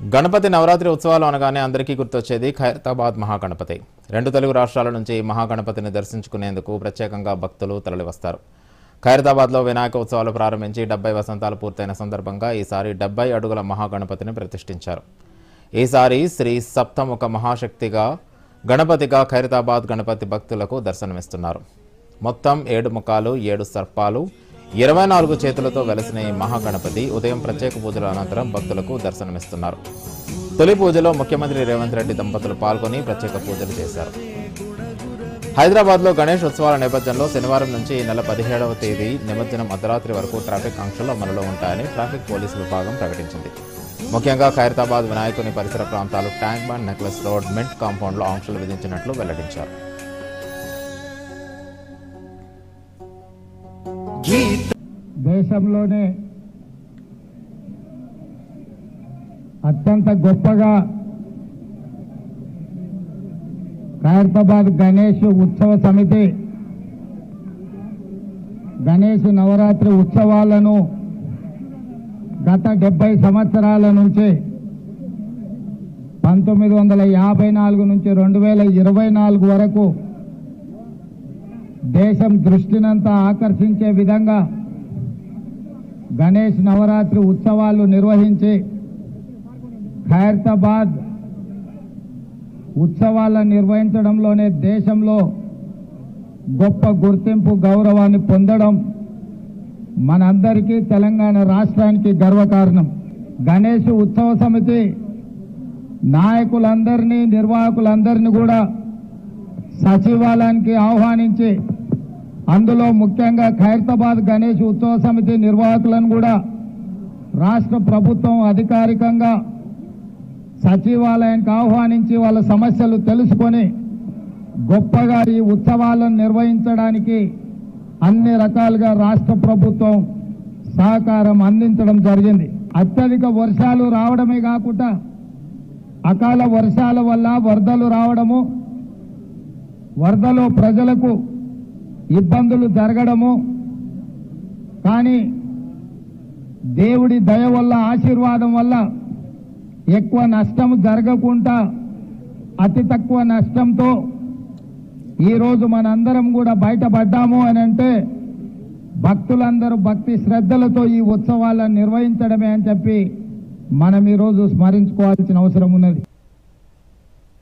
గణపతి నవరాత్రి ఉత్సవాలు అనగానే అందరికీ గుర్తొచ్చేది ఖైరతాబాద్ మహాగణపతి. రెండు తెలుగు రాష్ట్రాల నుంచి ఈ మహాగణపతిని దర్శించుకునేందుకు ప్రత్యేకంగా భక్తులు తరలివస్తారు. ఖైరతాబాద్లో వినాయక ఉత్సవాలు ప్రారంభించి డెబ్బై వసంతాలు పూర్తయిన సందర్భంగా ఈసారి డెబ్బై అడుగుల మహాగణపతిని ప్రతిష్ఠించారు. ఈసారి శ్రీ సప్తముఖ మహాశక్తిగా గణపతిగా ఖైరతాబాద్ గణపతి భక్తులకు దర్శనమిస్తున్నారు. మొత్తం ఏడు ముఖాలు ఏడు సర్పాలు ఇరవై నాలుగు చేతులతో వెలసిన ఈ మహాగణపతి ఉదయం ప్రత్యేక పూజల అనంతరం భక్తులకు దర్శనమిస్తున్నారు. తొలి పూజలో ముఖ్యమంత్రి రేవంత్ రెడ్డి దంపతులు పాల్గొని ప్రత్యేక పూజలు చేశారు. హైదరాబాద్లో గణేష్ ఉత్సవాల నేపథ్యంలో శనివారం నుంచి ఈ నెల పదిహేడవ తేదీ నిమజ్జనం అర్ధరాత్రి వరకు ట్రాఫిక్ ఆంక్షలు అమలులో ఉంటాయని ట్రాఫిక్ పోలీసు విభాగం ప్రకటించింది. ముఖ్యంగా ఖైరతాబాద్ వినాయకుని పరిసర ప్రాంతాలు tank bund necklace road mint కాంపౌండ్లో ఆంక్షలు విధించినట్లు వెల్లడించారు. దేశంలోనే అత్యంత గొప్పగా ఖైరతాబాద్ గణేష్ ఉత్సవ సమితి గణేష్ నవరాత్రి ఉత్సవాలను గత డెబ్బై సంవత్సరాల నుంచి పంతొమ్మిది వందల యాభై నాలుగు నుంచి రెండు వేల ఇరవై నాలుగు వరకు దేశం దృష్టినంతా ఆకర్షించే విధంగా గణేష్ నవరాత్రి ఉత్సవాలు నిర్వహించి ఖైరతాబాద్ ఉత్సవాలను నిర్వహించడంలోనే దేశంలో గొప్ప గుర్తింపు గౌరవాన్ని పొందడం మనందరికీ తెలంగాణ రాష్ట్రానికి గర్వకారణం. గణేష్ ఉత్సవ సమితి నాయకులందరినీ నిర్వాహకులందరినీ కూడా సచివాలయానికి ఆహ్వానించి అందులో ముఖ్యంగా ఖైరతాబాద్ గణేష్ ఉత్సవ సమితి నిర్వాహకులను కూడా రాష్ట్ర ప్రభుత్వం అధికారికంగా సచివాలయానికి ఆహ్వానించి వాళ్ళ సమస్యలు తెలుసుకొని గొప్పగా ఈ ఉత్సవాలను నిర్వహించడానికి అన్ని రకాలుగా రాష్ట్ర ప్రభుత్వం సహకారం అందించడం జరిగింది. అత్యధిక వర్షాలు రావడమే కాకుండా అకాల వర్షాల వల్ల వరదలు రావడము వరదలో ప్రజలకు ఇబ్బందులు జరగడము. కానీ దేవుడి దయ వల్ల ఆశీర్వాదం వల్ల ఎక్కువ నష్టం జరగకుండా అతి తక్కువ నష్టంతో ఈరోజు మనందరం కూడా బయటపడ్డాము అని అంటే భక్తులందరూ భక్తి శ్రద్ధలతో ఈ ఉత్సవాలను నిర్వహించడమే అని చెప్పి మనం ఈరోజు స్మరించుకోవాల్సిన అవసరం ఉన్నది.